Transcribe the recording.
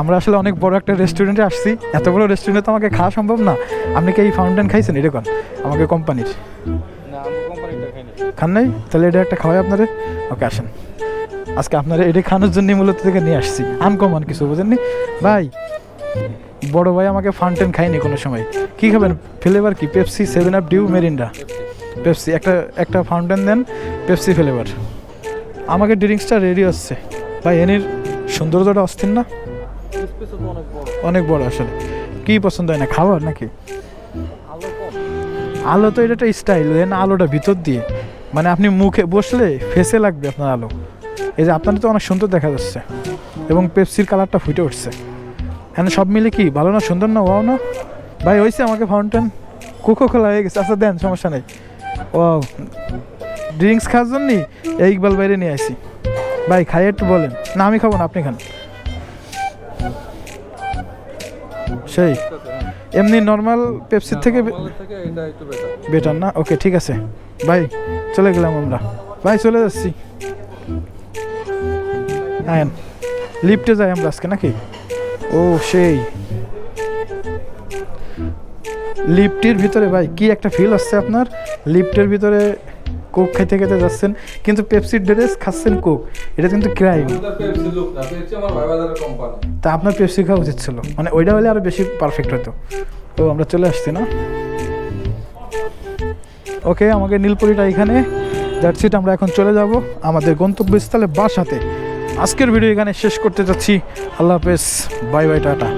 আমরা আসলে অনেক বড় একটা রেস্টুরেন্টে আসছি। এত বড় রেস্টুরেন্টে তো আমাকে খাওয়া সম্ভব না। আপনি কি এই ফাউন্টেন খাইছেন? এটা কোন আমাকে কোম্পানির খান নাই? তাহলে এটা একটা খাওয়াই আপনারে? ওকে আসেন। আজকে আপনারা এটা খানোর জন্য মূলত থেকে নিয়ে আসছি। আনকমন কিছু বুঝেননি? ভাই বড় ভাই আমাকে ফাউন্টেন খাইনি কোনো সময়। কি খাবেন? ফ্লেভার কি? Pepsi Seven Up Dew Mirinda Pepsi একটা একটা ফাউন্টেন দেন পেপসি ফ্লেভার আমাকে ড্রিঙ্কসটা রেডি হচ্ছে। ভাই এনির সৌন্দর্যটা অস্থির না? অনেক বড় আসলে। কি পছন্দ হয় না, খাবার নাকি? আলো তো এটা একটা স্টাইল দেন আলোটা ভিতর দিয়ে। মানে আপনি মুখে বসলে ফেসে লাগবে আপনার আলো। এই যে আপনার তো অনেক সুন্দর দেখা যাচ্ছে। এবং পেপসির কালারটা ফুটে উঠছে। হ্যাঁ সব মিলে কি, ভালো না, সুন্দর না ওয়াও না? ভাই হয়েছে আমাকে ফাউন্টেন কোকো খোলা হয়ে গেছে। আচ্ছা দেন, সমস্যা নেই। ও ড্রিঙ্কস খাওয়ার জন্যই এই ইকবাল বাইরে নিয়ে আসি। ভাই, খাই একটু বলেন। না, আমি খাব না, আপনি খান। সেই এমনি নর্মাল পেপসির থেকে বেটার না? ওকে ঠিক আছে। বাই চলে গেলাম আমরা। ভাই চলে যাচ্ছি। হ্যাঁ লিফটে যাই আমরা আজকে নাকি? ও সেই। লিফটের ভিতরে ভাই কি একটা ফিল আসছে আপনার? লিফটের ভিতরে কোক খেতে খেতে যাচ্ছেন কিন্তু পেপসির ড্রেস খাচ্ছেন কোক। এটা কিন্তু ক্রাইম তা আপনার পেপসি খাওয়া উচিত ছিল। মানে ওইটা হলে আরও বেশি পারফেক্ট হতো। তো আমরা চলে আসছি না। ওকে আমাকে নীলপুরিটা এখানে। দ্যাটস ইট আমরা এখন চলে যাব আমাদের গন্তব্যস্থলে বাসাতে। আজকের ভিডিও এখানে শেষ করতে যাচ্ছি। আল্লাহ হাফেজ। Bye bye tata.